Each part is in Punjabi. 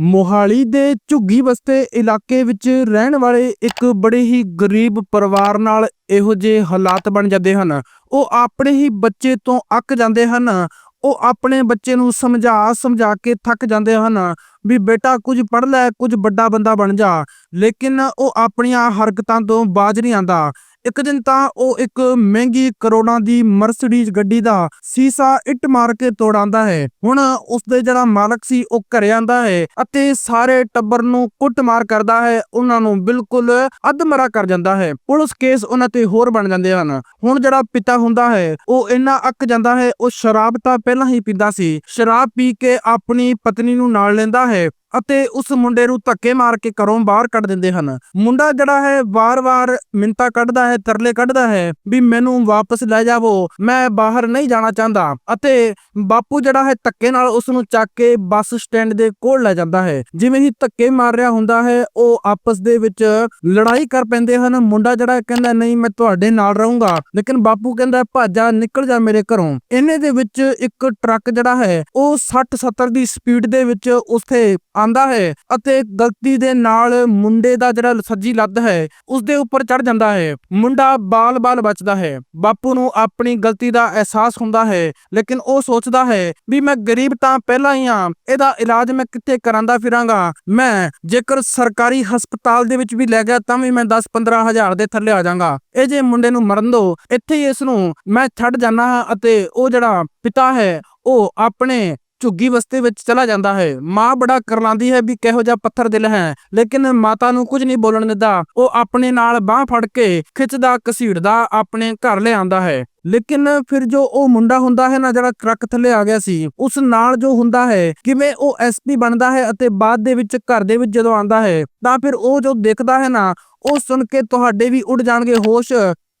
ਮੋਹਾਲੀ ਦੇ ਝੁੱਗੀ ਬਸਤੇ ਇਲਾਕੇ ਵਿੱਚ ਰਹਿਣ ਵਾਲੇ ਇੱਕ ਬੜੇ ਹੀ ਗਰੀਬ ਪਰਿਵਾਰ ਨਾਲ ਇਹੋ ਜਿਹੇ ਹਾਲਾਤ ਬਣ ਜਾਂਦੇ ਹਨ। ਉਹ ਆਪਣੇ ਹੀ ਬੱਚੇ ਤੋਂ ਅੱਕ ਜਾਂਦੇ ਹਨ। ਉਹ ਆਪਣੇ ਬੱਚੇ ਨੂੰ ਸਮਝਾ ਸਮਝਾ ਕੇ ਥੱਕ ਜਾਂਦੇ ਹਨ ਵੀ ਬੇਟਾ ਕੁਝ ਪੜ੍ਹ ਲੈ, ਕੁਝ ਵੱਡਾ ਬੰਦਾ ਬਣ ਜਾ। ਲੇਕਿਨ ਉਹ ਆਪਣੀਆਂ ਹਰਕਤਾਂ ਤੋਂ ਬਾਜ ਨਹੀਂ ਆਂਦਾ ਇੱਕ ਦਿਨ ਤਾਂ ਉਹ ਇੱਕ ਮਹਿੰਗੀ ਕਰੋੜਾਂ ਦੀ ਮਰਸੀਡੀਜ਼ ਗੱਡੀ ਦਾ ਸੀਸਾ ਇੱਟ ਮਾਰ ਕੇ ਤੋੜਾਂਦਾ ਹੈ। ਹੁਣ ਉਸਦੇ ਜਿਹੜਾ ਮਾਲਕ ਸੀ, ਉਹ ਘਰੇ ਆਂਦਾ ਹੈ ਅਤੇ ਸਾਰੇ ਟੱਬਰ ਨੂੰ ਕੁੱਟਮਾਰ ਕਰਦਾ ਹੈ। ਉਹਨਾਂ ਨੂੰ ਬਿਲਕੁਲ ਅਧਮਰਾ ਕਰ ਜਾਂਦਾ ਹੈ। ਪੁਲਿਸ ਕੇਸ ਉਹਨਾਂ ਤੇ ਹੋਰ ਬਣ ਜਾਂਦੇ ਹਨ। ਹੁਣ ਜਿਹੜਾ ਪਿਤਾ ਹੁੰਦਾ ਹੈ, ਉਹ ਇੰਨਾ ਅੱਕ ਜਾਂਦਾ ਹੈ, ਉਹ ਸ਼ਰਾਬ ਤਾਂ ਪਹਿਲਾਂ ਹੀ ਪੀਂਦਾ ਸੀ। ਸ਼ਰਾਬ ਪੀ ਕੇ ਆਪਣੀ ਪਤਨੀ ਨੂੰ ਨਾਲ ਲੈਂਦਾ ਹੈ। ਅਤੇ ਉਸ ਮੁੰਡੇ ਨੂੰ ਧੱਕੇ ਮਾਰ ਕੇ ਘਰੋਂ ਬਾਹਰ ਕੱਢ ਦਿੰਦੇ ਹਨ। ਮੁੰਡਾ ਜਿਹੜਾ ਹੈ, ਵਾਰ-ਵਾਰ ਮਿੰਤਾ ਕੱਢਦਾ ਹੈ, ਤਰਲੇ ਕੱਢਦਾ ਹੈ ਵੀ ਮੈਨੂੰ ਵਾਪਸ ਲੈ ਜਾਵੋ, ਮੈਂ ਬਾਹਰ ਨਹੀਂ ਜਾਣਾ ਚਾਹੁੰਦਾ। ਅਤੇ ਬਾਪੂ ਜਿਹੜਾ ਹੈ, ਧੱਕੇ ਨਾਲ ਉਸ ਨੂੰ ਚੱਕ ਕੇ ਬੱਸ ਸਟੈਂਡ ਦੇ ਕੋਲ ਲੈ ਜਾਂਦਾ ਹੈ। ਜਿਵੇਂ ਹੀ ਧੱਕੇ ਮਾਰ ਰਿਹਾ ਹੁੰਦਾ ਹੈ, ਉਹ ਆਪਸ ਦੇ ਵਿੱਚ ਲੜਾਈ ਕਰ ਪੈਂਦੇ ਹਨ। ਮੁੰਡਾ ਜਿਹੜਾ ਕਹਿੰਦਾ, ਨਹੀਂ, ਮੈਂ ਤੁਹਾਡੇ ਨਾਲ ਰਹੂੰਗਾ। ਲੇਕਿਨ ਬਾਪੂ ਕਹਿੰਦਾ, ਭਾਜਾ, ਨਿਕਲ ਜਾ ਮੇਰੇ ਘਰੋਂ। ਇਹਨੇ ਦੇ ਵਿੱਚ ਇੱਕ ਟਰੱਕ ਜਿਹੜਾ ਹੈ, ਉਹ 60 70 ਦੀ ਸਪੀਡ ਦੇ ਵਿੱਚ ਉੱਥੇ ਆਂਦਾ ਹੈ ਅਤੇ ਗਲਤੀ ਦੇ ਨਾਲ ਮੁੰਡੇ ਦਾ ਜਿਹੜਾ ਸੱਜੀ ਲੱਤ ਹੈ ਉਸ ਦੇ ਉੱਪਰ ਚੜ ਜਾਂਦਾ ਹੈ। ਮੁੰਡਾ ਬਾਲ-ਬਾਲ ਬਚਦਾ ਹੈ। ਬਾਪੂ ਨੂੰ ਆਪਣੀ ਗਲਤੀ ਦਾ ਅਹਿਸਾਸ ਹੁੰਦਾ ਹੈ, ਲੇਕਿਨ ਉਹ ਸੋਚਦਾ ਹੈ ਵੀ ਮੈਂ ਗਰੀਬ ਤਾਂ ਪਹਿਲਾਂ ਹੀ ਆ ਇਹਦਾ ਇਲਾਜ ਮੈਂ ਕਿੱਥੇ ਕਰਾਂਦਾ ਫਿਰਾਂਗਾ? ਮੈਂ ਜੇਕਰ ਸਰਕਾਰੀ ਹਸਪਤਾਲ ਦੇ ਵਿੱਚ ਵੀ ਲੈ ਗਿਆ ਤਾਂ ਵੀ ਮੈਂ 10-15 ਹਜ਼ਾਰ ਦੇ ਥੱਲੇ ਆ ਜਾਵਾਂਗਾ ਇਹ ਜੇ ਮੁੰਡੇ ਨੂੰ ਮਰਨ ਦੋ, ਇੱਥੇ ਹੀ ਇਸ ਨੂੰ ਮੈਂ ਛੱਡ ਜਾਣਾ ਹਾਂ ਅਤੇ ਉਹ ਜਿਹੜਾ ਪਿਤਾ ਹੈ, ਉਹ ਆਪਣੇ ਝੁੱਗੀ ਬਸਤੇ ਵਿੱਚ ਚਲਾ ਜਾਂਦਾ ਹੈ। ਮਾਂ ਬੜਾ ਕਰਲਾਂਦੀ ਹੈ ਵੀ ਕਿਹੋ ਜਿਹਾ ਪੱਥਰ ਦਿਲ ਹੈ, ਲੇਕਿਨ ਮਾਤਾ ਨੂੰ ਕੁਝ ਨਹੀਂ ਬੋਲਣ ਦਿੰਦਾ। ਉਹ ਆਪਣੇ ਨਾਲ ਬਾਹ ਫੜ ਕੇ ਖਿੱਚਦਾ, ਘਸੀੜਦਾ, ਆਪਣੇ ਘਰ ਲਿਆਂਦਾ ਹੈ। ਲੇਕਿਨ ਫਿਰ ਜੋ ਉਹ ਮੁੰਡਾ ਹੁੰਦਾ ਹੈ ਨਾ, ਜਿਹੜਾ ਟਰੱਕ ਥੱਲੇ ਆ ਗਿਆ ਸੀ, ਉਸ ਨਾਲ ਜੋ ਹੁੰਦਾ ਹੈ, ਕਿਵੇਂ ਉਹ ਐਸਪੀ ਬਣਦਾ ਹੈ ਅਤੇ ਬਾਅਦ ਦੇ ਵਿੱਚ ਘਰ ਦੇ ਵਿੱਚ ਜਦੋਂ ਆਂਦਾ ਹੈ, ਤਾਂ ਫਿਰ ਉਹ ਜੋ ਦੇਖਦਾ ਹੈ ਨਾ, ਉਹ ਸੁਣ ਕੇ ਤੁਹਾਡੇ ਵੀ ਉੱਡ ਜਾਣਗੇ ਹੋਸ਼।